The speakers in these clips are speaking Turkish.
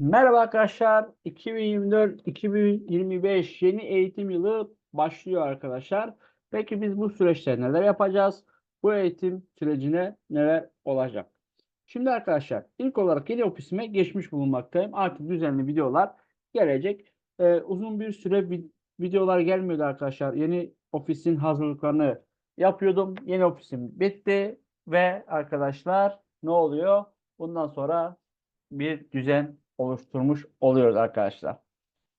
Merhaba arkadaşlar. 2024-2025 yeni eğitim yılı başlıyor arkadaşlar. Peki biz bu süreçte neler yapacağız? Bu eğitim sürecine neler olacak? Şimdi arkadaşlar ilk olarak yeni ofisime geçmiş bulunmaktayım. Artık düzenli videolar gelecek. Ee, uzun bir süre vi- videolar gelmiyordu arkadaşlar. Yeni ofisin hazırlıklarını yapıyordum. Yeni ofisim bitti ve arkadaşlar ne oluyor? Bundan sonra bir düzen oluşturmuş oluyoruz arkadaşlar.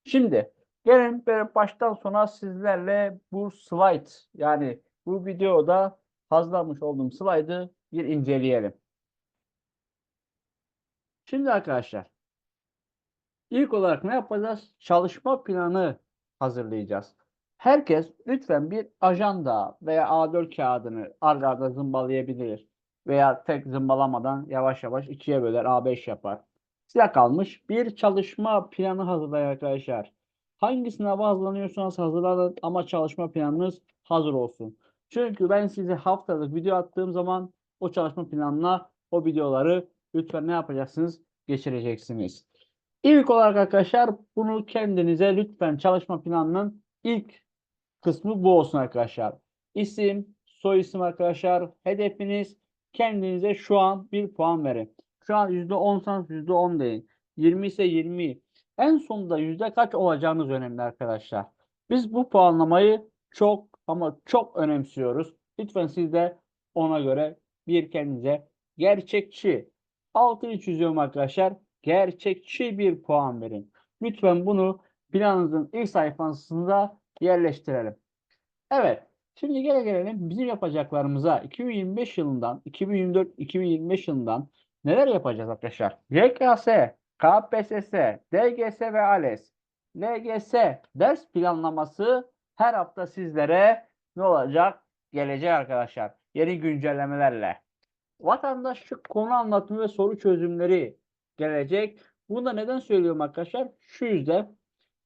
Şimdi gelin böyle baştan sona sizlerle bu slide yani bu videoda hazırlamış olduğum slaydı bir inceleyelim. Şimdi arkadaşlar ilk olarak ne yapacağız? Çalışma planı hazırlayacağız. Herkes lütfen bir ajanda veya A4 kağıdını arda arda zımbalayabilir. Veya tek zımbalamadan yavaş yavaş ikiye böler A5 yapar. Size kalmış bir çalışma planı hazırlayın arkadaşlar. Hangi sınava hazırlanıyorsanız hazırlanın ama çalışma planınız hazır olsun. Çünkü ben size haftalık video attığım zaman o çalışma planına o videoları lütfen ne yapacaksınız? Geçireceksiniz. İlk olarak arkadaşlar bunu kendinize lütfen çalışma planının ilk kısmı bu olsun arkadaşlar. İsim, soy isim arkadaşlar, hedefiniz kendinize şu an bir puan verin. Şu an %10'sanız %10 deyin. 20 ise 20. En sonunda yüzde kaç olacağınız önemli arkadaşlar. Biz bu puanlamayı çok ama çok önemsiyoruz. Lütfen siz de ona göre bir kendinize gerçekçi altını çiziyorum arkadaşlar. Gerçekçi bir puan verin. Lütfen bunu planınızın ilk sayfasında yerleştirelim. Evet. Şimdi gele gelelim bizim yapacaklarımıza 2025 yılından 2024-2025 yılından neler yapacağız arkadaşlar? YKS, KPSS, DGS ve ALES, LGS ders planlaması her hafta sizlere ne olacak? Gelecek arkadaşlar. Yeni güncellemelerle. Vatandaşlık konu anlatımı ve soru çözümleri gelecek. Bunu da neden söylüyorum arkadaşlar? Şu yüzden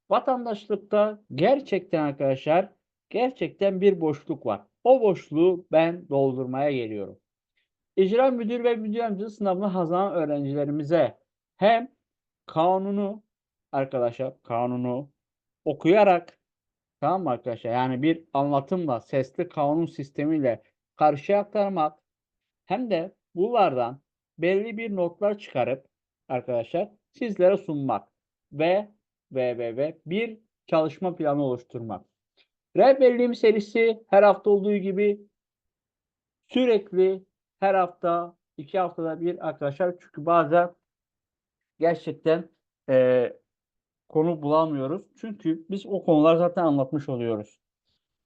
vatandaşlıkta gerçekten arkadaşlar gerçekten bir boşluk var. O boşluğu ben doldurmaya geliyorum. İcra müdür ve müdür yardımcısı sınavına hazırlanan öğrencilerimize hem kanunu arkadaşlar kanunu okuyarak tamam mı arkadaşlar yani bir anlatımla sesli kanun sistemiyle karşıya aktarmak hem de bunlardan belli bir notlar çıkarıp arkadaşlar sizlere sunmak ve ve ve ve bir çalışma planı oluşturmak. Rehberliğim serisi her hafta olduğu gibi sürekli her hafta iki haftada bir arkadaşlar çünkü bazen gerçekten eee, konu bulamıyoruz. Çünkü biz o konuları zaten anlatmış oluyoruz.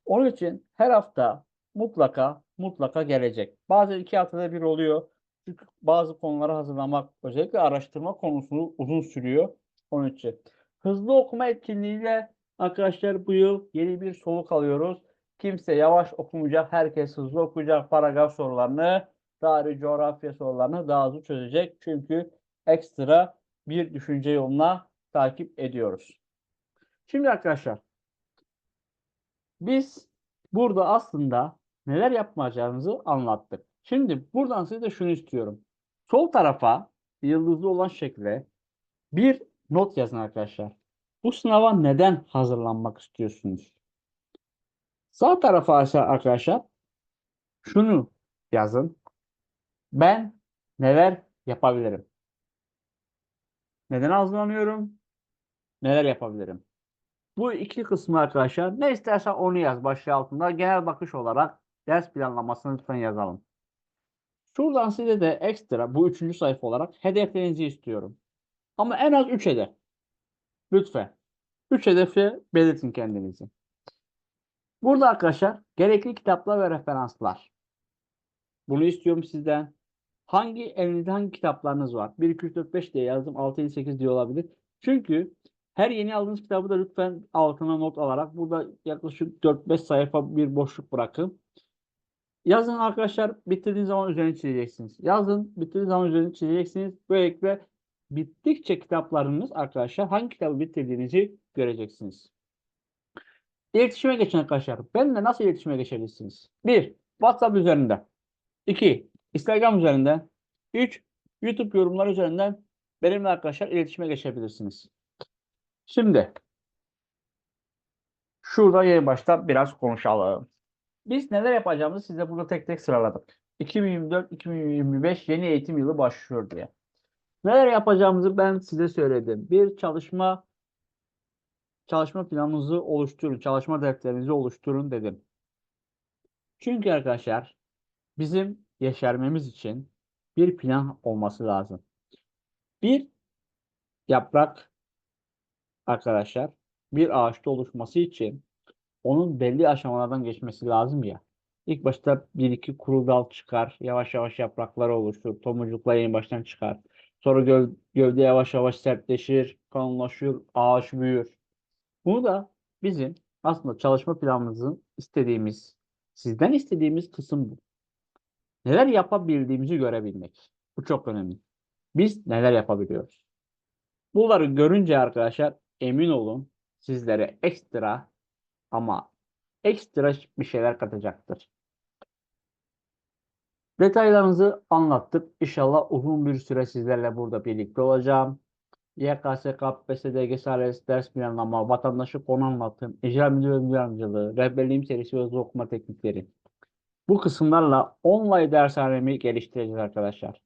Onun için her hafta mutlaka mutlaka gelecek. Bazen iki haftada bir oluyor. Çünkü bazı konuları hazırlamak özellikle araştırma konusu uzun sürüyor. Onun için. Hızlı okuma etkinliğiyle arkadaşlar bu yıl yeni bir soluk alıyoruz. Kimse yavaş okumayacak. Herkes hızlı okuyacak paragraf sorularını, tarih, coğrafya sorularını daha hızlı çözecek. Çünkü ekstra bir düşünce yoluna takip ediyoruz. Şimdi arkadaşlar biz burada aslında neler yapmayacağımızı anlattık. Şimdi buradan size de şunu istiyorum. Sol tarafa yıldızlı olan şekilde bir not yazın arkadaşlar. Bu sınava neden hazırlanmak istiyorsunuz? Sağ tarafa arkadaşlar şunu yazın. Ben neler yapabilirim? Neden hazırlanıyorum? Neler yapabilirim? Bu iki kısmı arkadaşlar ne istersen onu yaz başlığı altında. Genel bakış olarak ders planlamasını lütfen yazalım. Şuradan size de ekstra bu üçüncü sayfa olarak hedeflerinizi istiyorum. Ama en az 3 hedef. Lütfen. 3 hedefi belirtin kendinizi. Burada arkadaşlar gerekli kitaplar ve referanslar. Bunu istiyorum sizden. Hangi elinizde hangi kitaplarınız var? 1, 2, 3, 4, 5 diye yazdım. 6, 7, 8 diye olabilir. Çünkü her yeni aldığınız kitabı da lütfen altına not alarak burada yaklaşık 4-5 sayfa bir boşluk bırakın. Yazın arkadaşlar bitirdiğiniz zaman üzerine çizeceksiniz. Yazın bitirdiğiniz zaman üzerine çizeceksiniz. Böylelikle bittikçe kitaplarınız arkadaşlar hangi kitabı bitirdiğinizi göreceksiniz. İletişime geçin arkadaşlar. Benimle nasıl iletişime geçebilirsiniz? 1. WhatsApp üzerinde. 2. Instagram üzerinden. 3. YouTube yorumları üzerinden. benimle arkadaşlar iletişime geçebilirsiniz. Şimdi şurada yeni başta biraz konuşalım. Biz neler yapacağımızı size burada tek tek sıraladık. 2024-2025 yeni eğitim yılı başlıyor diye. Neler yapacağımızı ben size söyledim. Bir çalışma çalışma planınızı oluşturun, çalışma defterinizi oluşturun dedim. Çünkü arkadaşlar bizim yeşermemiz için bir plan olması lazım. Bir yaprak arkadaşlar bir ağaçta oluşması için onun belli aşamalardan geçmesi lazım ya. İlk başta bir iki kuru dal çıkar. Yavaş yavaş yaprakları oluşur. Tomurcuklar yeni baştan çıkar. Sonra göv- gövde yavaş yavaş sertleşir, kalınlaşır, ağaç büyür. Bunu da bizim aslında çalışma planımızın istediğimiz, sizden istediğimiz kısım bu. Neler yapabildiğimizi görebilmek. Bu çok önemli. Biz neler yapabiliyoruz? Bunları görünce arkadaşlar emin olun sizlere ekstra ama ekstra bir şeyler katacaktır. Detaylarınızı anlattık. İnşallah uzun bir süre sizlerle burada birlikte olacağım. YKS, KPSS, DGS, ALES, ders planlama, vatandaşı konu anlatım, icra müdür yardımcılığı, rehberliğim serisi ve okuma teknikleri. Bu kısımlarla online dershanemi geliştireceğiz arkadaşlar.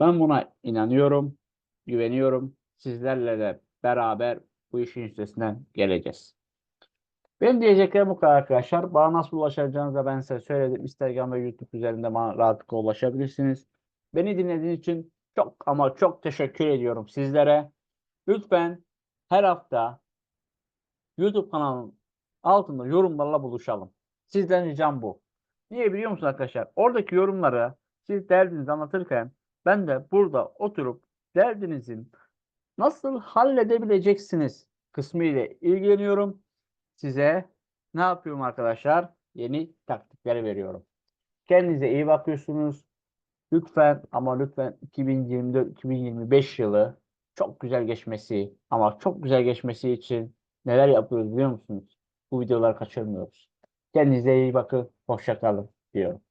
Ben buna inanıyorum, güveniyorum. Sizlerle de beraber bu işin üstesinden geleceğiz. Benim diyeceklerim bu kadar arkadaşlar. Bana nasıl ulaşacağınızı da ben size söyledim. Instagram ve YouTube üzerinde bana rahatlıkla ulaşabilirsiniz. Beni dinlediğiniz için çok ama çok teşekkür ediyorum sizlere. Lütfen her hafta YouTube kanalının altında yorumlarla buluşalım. Sizden ricam bu. Niye biliyor musunuz arkadaşlar? Oradaki yorumları siz derdinizi anlatırken ben de burada oturup derdinizin nasıl halledebileceksiniz kısmı ile ilgileniyorum. Size ne yapıyorum arkadaşlar? Yeni taktikleri veriyorum. Kendinize iyi bakıyorsunuz. Lütfen ama lütfen 2024-2025 yılı çok güzel geçmesi ama çok güzel geçmesi için neler yapıyoruz biliyor musunuz? Bu videoları kaçırmıyoruz. Kendinize iyi bakın. Hoşça kalın diyorum.